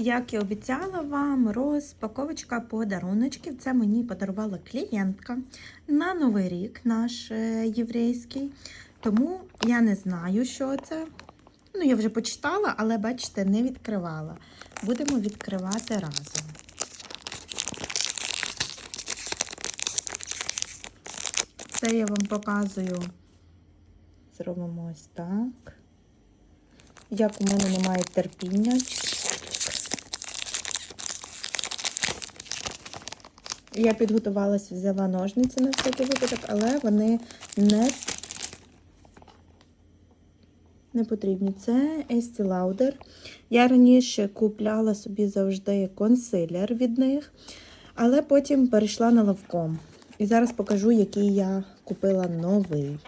Як і обіцяла вам, розпаковочка подаруночків. Це мені подарувала клієнтка на Новий рік наш е, єврейський. Тому я не знаю, що це. Ну, я вже почитала, але бачите, не відкривала. Будемо відкривати разом. Це я вам показую. Зробимо ось так. Як у мене немає терпіння. Я підготувалася, взяла ножниці на всякий випадок, але вони не, не потрібні. Це Estee Lauder. Я раніше купляла собі завжди консилер від них, але потім перейшла на лавком. І зараз покажу, який я купила новий.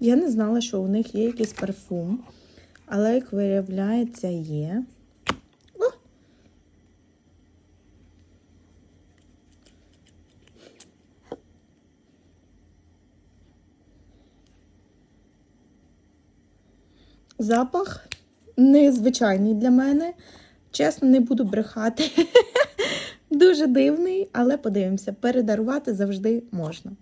Я не знала, що у них є якийсь парфум, але, як виявляється, є. О! Запах незвичайний для мене. Чесно, не буду брехати. Дуже дивний, але подивимося, передарувати завжди можна.